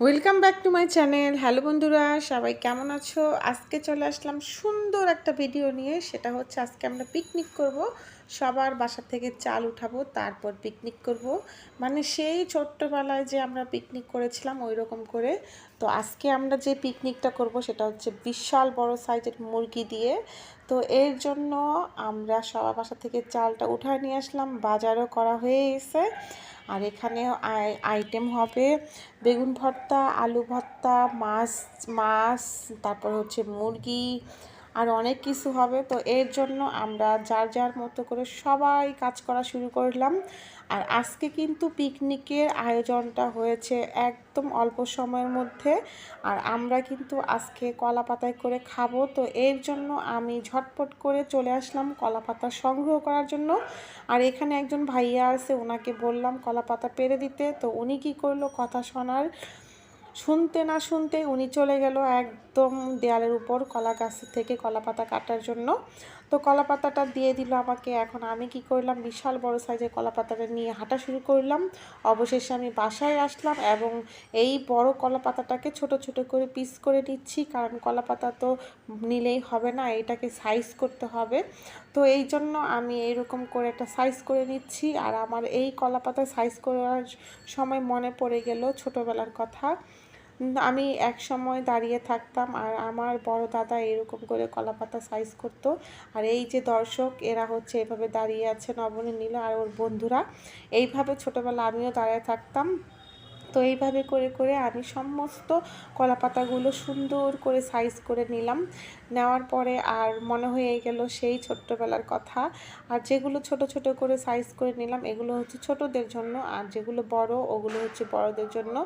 Welcome back to my channel hello বন্ধুরা, সবাই কেমন আছো? আজকে চলে আসলাম সুন্দর একটা ভিডিও নিয়ে। সেটা হচ্ছে আজকে আমরা পিকনিক করব। সবার বাসা থেকে চাল উঠাবো, তারপর পিকনিক করব। মানে সেই ছোট্টবেলায় যে আমরা পিকনিক করেছিলাম ওই রকম করে। তো আজকে আমরা যে পিকনিকটা করব, সেটা হচ্ছে বিশাল বড় সাইজের মুরগি দিয়ে। তো এর জন্য আমরা সবার বাসা থেকে চালটা উঠায় নিয়ে আসলাম। বাজারও করা হয়ে গেছে। আর এখানে আইটেম হবে বেগুন ভর্তা আলু ভর্তা মাছ মাছ তারপর হচ্ছে মুরগি আর অনেক কিছু হবে। তো এর জন্য আমরা যার যার মতো করে সবাই কাজ করা শুরু করলাম। আর আজকে কিন্তু পিকনিকের আয়োজনটা হয়েছে একদম অল্প সময়ের মধ্যে। আর আমরা কিন্তু আজকে কলা পাতায় করে খাব। তো এর জন্য আমি ঝটপট করে চলে আসলাম কলা পাতা সংগ্রহ করার জন্য। আর এখানে একজন ভাইয়া আছে, ওনাকে বললাম কলা পাতা পেরে দিতে। তো উনি কি করল কথা শোনার। শুনতে না শুনতে উনি চলে গেল একদম দেয়ালের উপর কলা গাছ থেকে কলা পাতা কাটার জন্য। তো কলা পাতাটা দিয়ে দিল আমাকে। এখন আমি কি করলাম? বিশাল বড় সাইজের কলা পাতাটা নিয়ে হাঁটা শুরু করলাম। অবশেষে আমি বাসায় আসলাম এবং এই বড় কলা পাতাটাকে ছোট ছোট করে পিস করে নিচ্ছি। কারণ কলা পাতা তো নিলেই হবে না, এটাকে সাইজ করতে হবে। তো এই জন্য আমি এইরকম করে একটা সাইজ করে নিচ্ছি। আর আমার এই কলা পাতা সাইজ করার সময় মনে পড়ে গেল ছোটোবেলার কথা। আমি এক সময় দাঁড়িয়ে থাকতাম আর আমার বড় দাদা এরকম করে কলা পাতা সাইজ করতো। আর এই যে দর্শক, এরা হচ্ছে এভাবে দাঁড়িয়ে আছে নবনী নীল আর ওর বন্ধুরা। এইভাবে ছোটোবেলা আমিও দাঁড়িয়ে থাকতাম। তো এইভাবে করে করে আমি সমস্ত কলা পাতাগুলো সুন্দর করে সাইজ করে নিলাম। নেওয়ার পরে আর মনে হয়ে গেল সেই ছোট্টবেলার কথা। আর যেগুলো ছোট ছোট করে সাইজ করে নিলাম, এগুলো হচ্ছে ছোটদের জন্য আর যেগুলো বড়, ওগুলো হচ্ছে বড়দের জন্য।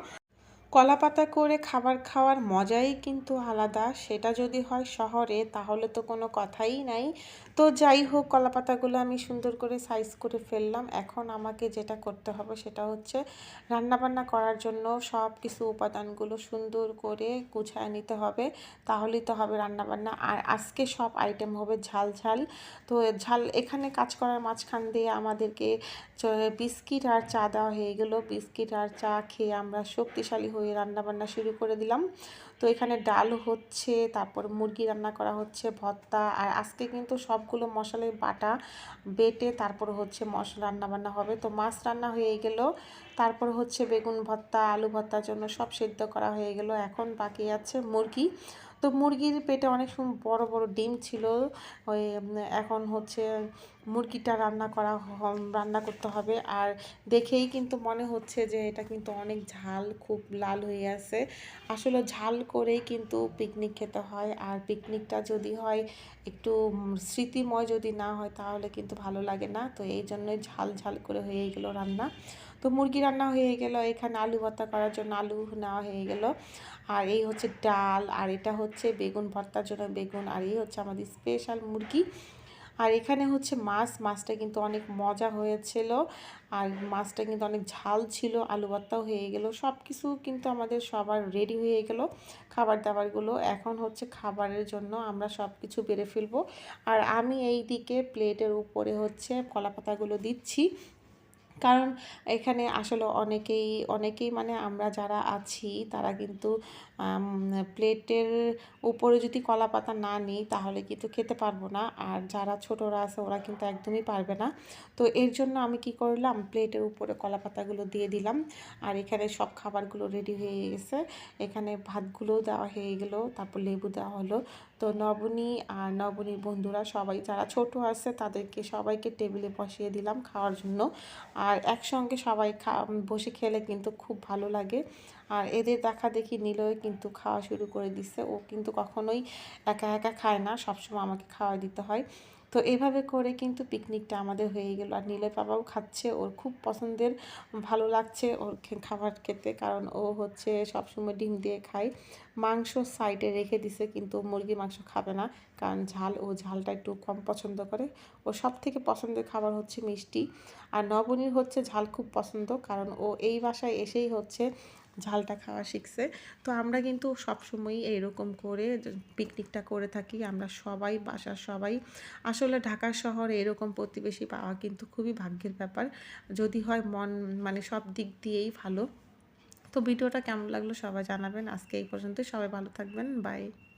কলাপাতা করে খাবার খাওয়ার মজাই কিন্তু আলাদা। সেটা যদি হয় শহরে, তাহলে তো কোনো কথাই নাই। তো যাই হোক, কলাপাতাগুলো আমি সুন্দর করে সাইজ করে ফেললাম। এখন আমাকে যেটা করতে হবে সেটা হচ্ছে রান্নাবান্না করার জন্য সব কিছু উপাদানগুলো সুন্দর করে গুছায় নিতে হবে। তাহলেই তো হবে রান্নাবান্না। আর আজকে সব আইটেম হবে ঝাল ঝাল। তো ঝাল, এখানে কাজ করার মাঝখান দিয়ে আমাদেরকে বিস্কিট আর চা দেওয়া হয়ে গেলো। বিস্কিট আর চা খেয়ে আমরা শক্তিশালী হয়ে রান্নাবান্না শুরু করে দিলাম। তো এখানে ডাল হচ্ছে, তারপর মুরগি রান্না করা হচ্ছে, ভর্তা, আর আজকে কিন্তু সবগুলো মশলাই বাটা বেটে তারপর হচ্ছে মশলা রান্না বান্না হবে। তো মাছ রান্না হয়ে গেল, তারপর হচ্ছে বেগুন ভর্তা, আলু ভর্তার জন্য সব সেদ্ধ করা হয়ে গেল। এখন বাকি আছে মুরগি। তো মুরগির পেটে অনেক সময় বড় বড় ডিম ছিল। ওই এখন হচ্ছে মুরগিটা রান্না করা রান্না করতে হবে। আর দেখেই কিন্তু মনে হচ্ছে যে এটা কিন্তু অনেক ঝাল, খুব লাল হয়ে আছে। আসলে ঝাল করেই কিন্তু পিকনিক খেতে হয়। আর পিকনিকটা যদি হয়, একটু স্মৃতিময় যদি না হয়, তাহলে কিন্তু ভালো লাগে না। তো এই জন্যই ঝাল ঝাল করে হয়ে গেলো রান্না। তো মুরগি রান্না হয়ে গেল, এখানে আলু ভর্তা করার জন্য আলু নেওয়া হয়ে গেল। আর এই হচ্ছে ডাল, আর এটা হচ্ছে বেগুন ভর্তার জন্য বেগুন, আর এই হচ্ছে আমাদের স্পেশাল মুরগি। আর এখানে হচ্ছে মাছ, মাছটা কিন্তু অনেক মজা হয়েছিল। আর মাছটা কিন্তু অনেক ঝাল ছিল, আলু ভর্তাও হয়ে গেল। সব কিছু কিন্তু আমাদের সবার রেডি হয়ে গেল খাবার দাবারগুলো এখন হচ্ছে খাবারের জন্য আমরা সব কিছু বেড়ে ফেলব। আর আমি এই দিকে প্লেটের উপরে হচ্ছে কলা পাতাগুলো দিচ্ছি। কারণ এখানে আসলে অনেকেই অনেকেই মানে আমরা যারা আছি, তারা কিন্তু প্লেটের উপরে যদি কলা পাতা না নিই, তাহলে কিন্তু খেতে পারব না। আর যারা ছোটরা আছে, ওরা কিন্তু একদমই পারবে না। তো এর জন্য আমি কি করলাম, প্লেটের উপরে কলা পাতাগুলো দিয়ে দিলাম। আর এখানে সব খাবারগুলো রেডি হয়ে গেছে। এখানে ভাতগুলোও দেওয়া হয়ে গেলো, তারপর লেবু দেওয়া হলো। তো নবনী আর নবনীর বন্ধুরা সবাই যারা ছোট আছে তাদেরকে সবাইকে টেবিলে বসিয়ে দিলাম খাওয়ার জন্য। আর একসঙ্গে সবাই বসে খেলে কিন্তু খুব ভালো লাগে। আর এদের দেখা দেখি নিলয় কিন্তু খাওয়া শুরু করে দিছে। ও কিন্তু কখনোই একা একা খায় না, সবসময় আমাকে খাওয়া দিতে হয়। তো এইভাবে করে কিন্তু পিকনিকটা আমাদের হয়ে গেল। আর নীলের বাবাও খাচ্ছে, ওর খুব পছন্দের, ভালো লাগছে ওর খাবার খেতে। কারণ ও হচ্ছে সবসময় ডিম দিয়ে খায়। মাংস সাইডে রেখে দিছে কিন্তু মুরগি মাংস খাবে না। কারণ ঝাল, ও ঝালটা একটু কম পছন্দ করে। ও সব থেকে পছন্দের খাবার হচ্ছে মিষ্টি। আর নবনীর হচ্ছে ঝাল খুব পছন্দ। কারণ ও এই বাসায় এসেই হচ্ছে ঝালটা খাওয়া শিখছে। তো আমরা কিন্তু সবসময়ই এইরকম করে পিকনিকটা করে থাকি। আমরা সবাই, বাসার সবাই। আসলে ঢাকা শহরে এরকম প্রতিবেশী পাওয়া কিন্তু খুবই ভাগ্যের ব্যাপার। যদি হয় মন মানে সব দিক দিয়েই ভালো। তো ভিডিওটা কেমন লাগল সবাই জানাবেন। আজকে এই পর্যন্ত সবাই ভালো থাকবেন। বাই